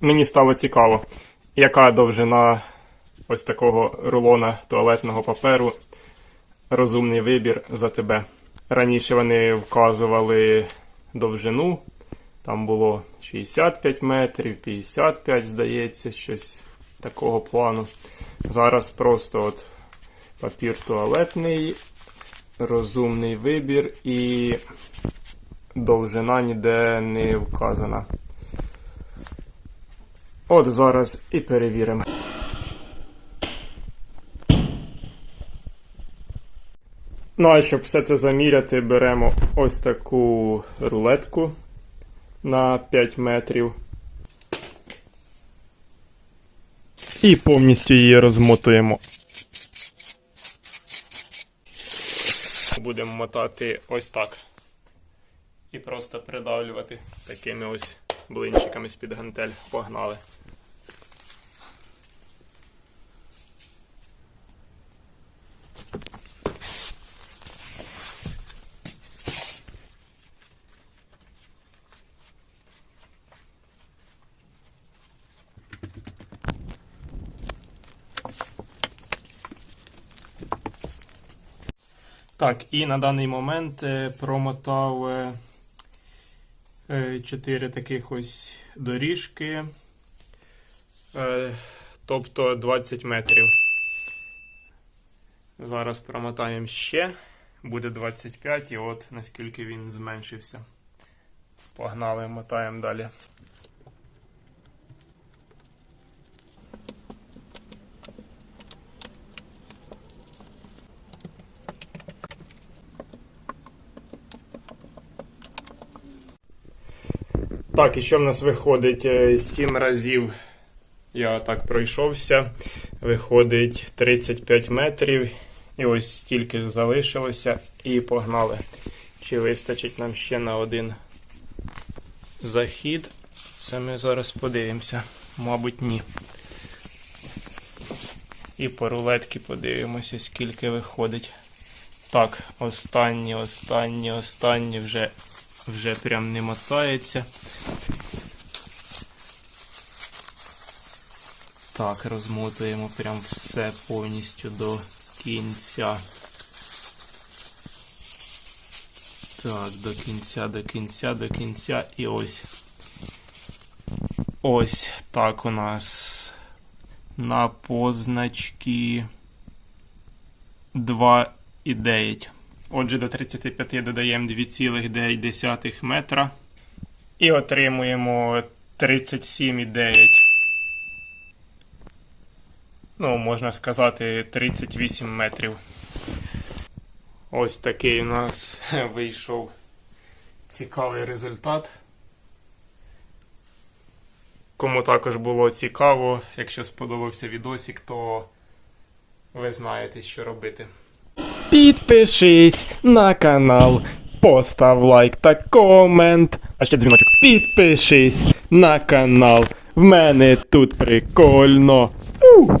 мені стало цікаво, яка довжина ось такого рулона туалетного паперу. Розумний вибір за тебе. Раніше вони вказували довжину, там було 65 метрів, 55, здається, щось такого плану. Зараз просто от папір туалетний, розумний вибір і довжина ніде не вказана. От зараз і перевіримо. Ну а щоб все це заміряти, беремо ось таку рулетку на 5 метрів. І повністю її розмотуємо. Будемо мотати ось так. І просто придавлювати такими ось блинчиками з-під гантель. Погнали. Так, і на даний момент е, промотав е, е, чотири таких ось доріжки, е, тобто 20 метрів. Зараз промотаємо ще, буде 25, і от наскільки він зменшився. Погнали, мотаємо далі. Так, і що в нас виходить? Е, Сім разів я так пройшовся. Виходить 35 метрів. І ось стільки ж залишилося. І погнали. Чи вистачить нам ще на один захід? Це ми зараз подивимося. Мабуть, ні. І по рулетки подивимося, скільки виходить. Так, останні, останні, останні вже, вже прям не мотається. Так, розмотуємо прям все повністю до кінця. Так, до кінця, до кінця, до кінця. І ось. Ось так у нас на позначки 2,9. Отже, до 35 додаємо 2,9 метра. І отримуємо 37,9. Ну, можна сказати, 38 метрів. Ось такий у нас вийшов цікавий результат. Кому також було цікаво, якщо сподобався відосик, то ви знаєте, що робити. Підпишись на канал, постав лайк та комент. А ще дзвіночок. Підпишись на канал. В мене тут прикольно. У!